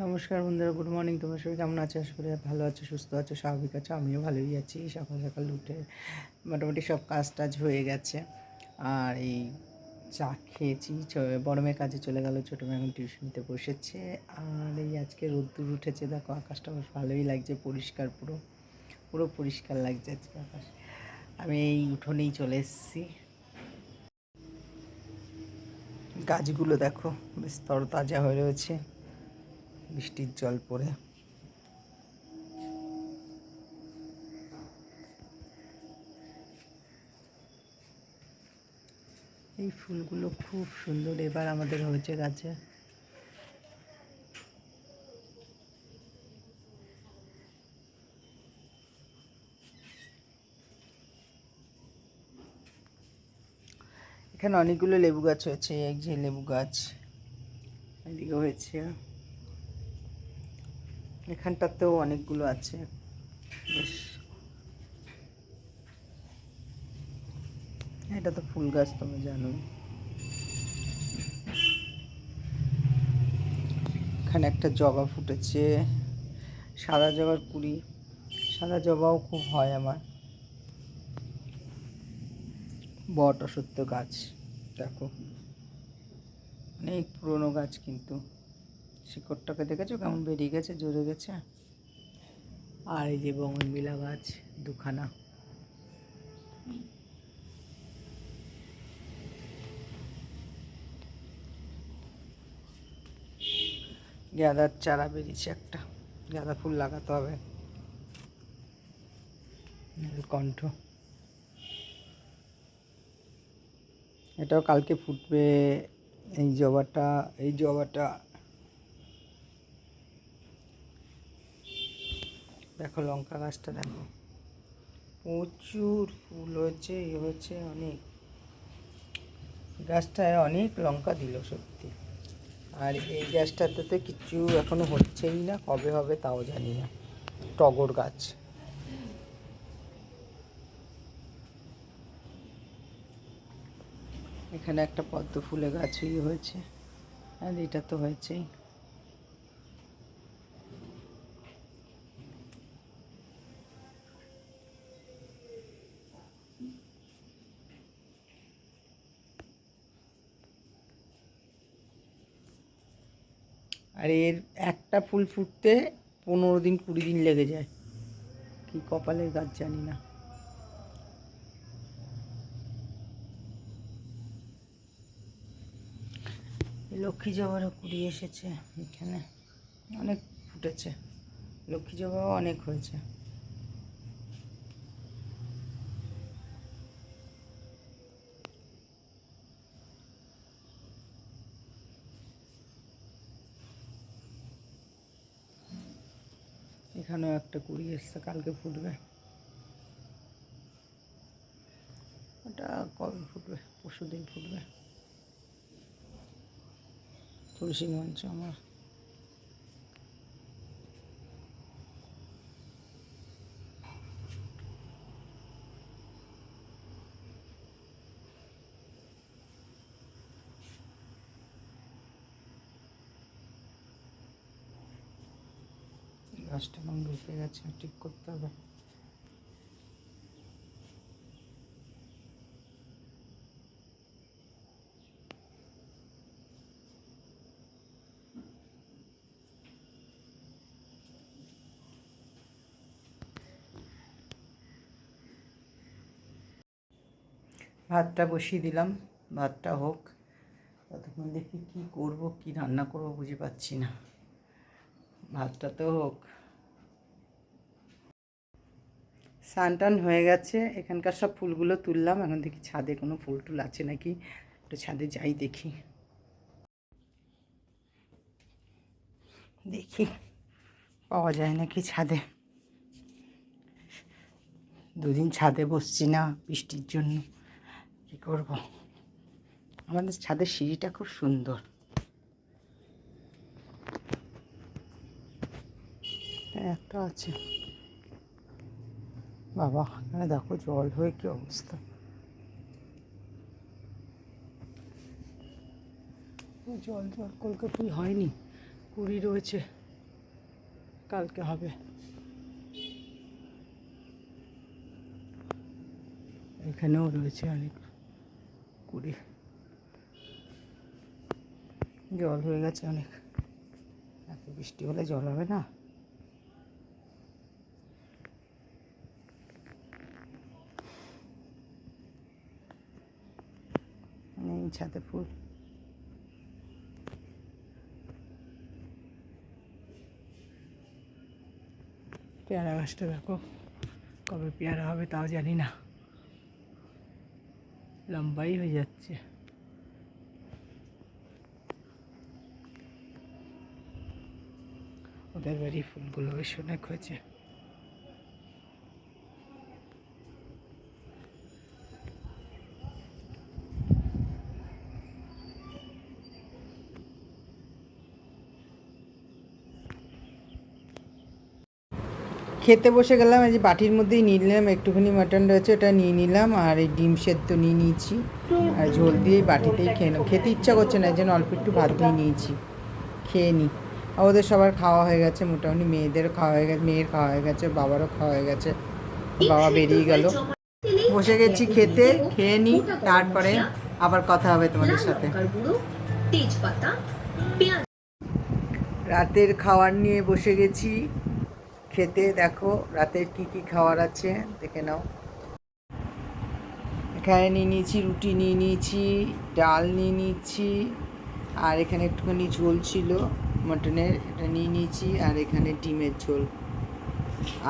নমস্কার বন্ধুরা, good morning. তোমার সবাই কেমন আছো? আশা করি ভালো আছো, সুস্থ আছো, স্বাভাবিক আছো, আমিও ভালোই আছি। সকাল সকাল উঠে মোটামুটি সব কাজ টাজ হয়ে গেছে। আর এই চা খেয়েছি বড় মেয়ে কাজে চলে গেল, ছোটো মেয়ে এখন টিউশনিতে বসেছে। আর এই আজকে রোদ্দুর উঠেছে, দেখো আকাশটা বেশ ভালোই লাগছে, পরিষ্কার পুরো পুরো পরিষ্কার লাগছে আজকে আকাশ। আমি এই উঠোনেই চলে এসেছি। গাছগুলো দেখো, বেশ তরতাজা হয়ে রয়েছে। বৃষ্টির জল পড়ে এই ফুলগুলো খুব সুন্দর এবার আমাদের হয়েছে গাছে। এখানে অনেকগুলো লেবু গাছ হয়েছে এক যে লেবু গাছ। এদিকে হয়েছে এখানটাতেও অনেকগুলো আছে। বেশ। এটা তো ফুল গাছ তুমি জানো এখানে একটা জবা ফুটেছে। সাদা জবার কুড়ি। সাদা জবাও খুব হয় আমার। বট অসত্য গাছ। দেখো। অনেক পুরনো গাছ কিন্তু। শিকড়টাকে দেখেছ? কেমন বেরিয়ে গেছে জোরে গেছে? আর এই যে বঙ্গনবিলা গাছ, দুখানা। গাঁদার চারা বেরিয়েছে একটা। গাঁদা ফুল লাগাতে হবে। কণ্ঠ। এটাও কালকে ফুটবে, এই জবাটা এই জবাটা। দেখো লঙ্কা গাছটা দেখো। প্রচুর ফুল হয়েছে ইয়ে হয়েছে অনেক। গাছটায় অনেক লঙ্কা দিল সত্যি। আর এই গাছটাতে তো কিছু এখনও হচ্ছেই না, কবে হবে তাও জানি না। টগর গাছ। এখানে একটা পদ্ম ফুলের গাছই হয়েছে। আর এটা তো হয়েছেই। আর এর একটা ফুল ফুটতে পনেরো দিন, কুড়ি দিন লেগে যায়। কি কপালের গাছ জানি না। লক্ষ্মী জবারও কুড়ি এসেছে এখানে। অনেক ফুটেছে। লক্ষ্মী জবাও অনেক হয়েছে। এখানেও একটা কুড়ি এসছে, কালকে ফুটবে। ওটা কবে ফুটবে? পরশু দিন ফুটবে। তুলসী মঞ্চ আমার। গাছটা এখন ঢুকে গেছে ঠিক করতে হবে। ভাতটা বসিয়ে দিলাম, ভাতটা হোক। ততক্ষণ দেখি কী করব, কি রান্না করব বুঝে পাচ্ছি না। ভাতটা তো হোক। স্নান টান হয়ে গেছে। এখানকার সব ফুলগুলো তুললাম। এখন দেখি ছাদে কোনো ফুল টুল আছে নাকি? একটু ছাদে যাই দেখি। দেখি, পাওয়া যায় নাকি ছাদে? দুদিন ছাদে বসছি না বৃষ্টির জন্য। কী করব? আমাদের ছাদের সিঁড়িটা খুব সুন্দর। একটা আছে। বাবা, এখানে দেখো জল হয়ে কি অবস্থা। জল জল কলকে ফুল হয়নি কুড়ি রয়েছে, কালকে হবে। এখানেও রয়েছে অনেক কুড়ি জল হয়ে গেছে অনেক। এত বৃষ্টি হলে জল হবে না নেই ছাদে ফুল। পেয়ারা গাছটা দেখো, কবে পেয়ারা হবে তাও জানি না। লম্বাই হয়ে যাচ্ছে। ওদের বাড়ি ফুলগুলো বেশ অনেক হয়েছে। খেতে বসে গেলাম এই যে বাটির মধ্যেই নিয়ে নিলাম একটুখানি মাটন রয়েছে ওটা নিয়ে নিলাম আর এই ডিম সেদ্ধ নিয়ে নিয়েছি আর ঝোল দিয়ে বাটিতেই খেয়ে নেব। খেতে ইচ্ছা করছে না জন্য অল্প একটু ভাত দিয়ে নিয়েছি খেয়ে নিই। আর ওদের সবার খাওয়া হয়ে গেছে মোটামুটি মেয়েদেরও খাওয়া হয়ে গেছে মেয়ের খাওয়া হয়ে গেছে বাবারও খাওয়া হয়ে গেছে বাবা বেরিয়ে গেল। বসে গেছি খেতে খেয়ে নিই তারপরে আবার কথা হবে তোমাদের সাথে। রাতের খাওয়ার নিয়ে বসে গেছি খেতে দেখো, রাতের কি কি খাবার আছে, দেখে নাও। এখানে নিয়ে নিয়েছি, রুটি নিয়ে নিয়েছি, ডাল নিয়ে নিয়েছি, আর এখানে একটুখানি ঝোল ছিল, মটনের, এটা নিয়ে নিয়েছি, আর এখানে ডিমের ঝোল।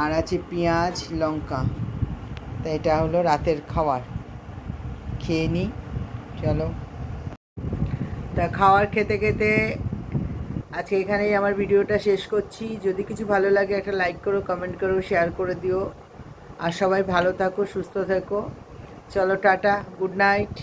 আর আছে পেঁয়াজ, লঙ্কা। তা এটা হলো রাতের খাবার খেয়ে নিই চলো। তা খাবার খেতে খেতে আজকে এখানেই আমার ভিডিওটা শেষ করছি। যদি কিছু ভালো লাগে একটা লাইক করো কমেন্ট করো শেয়ার করে দিও। আর সবাই ভালো থাকো, সুস্থ থেকো। চলো টাটা গুড নাইট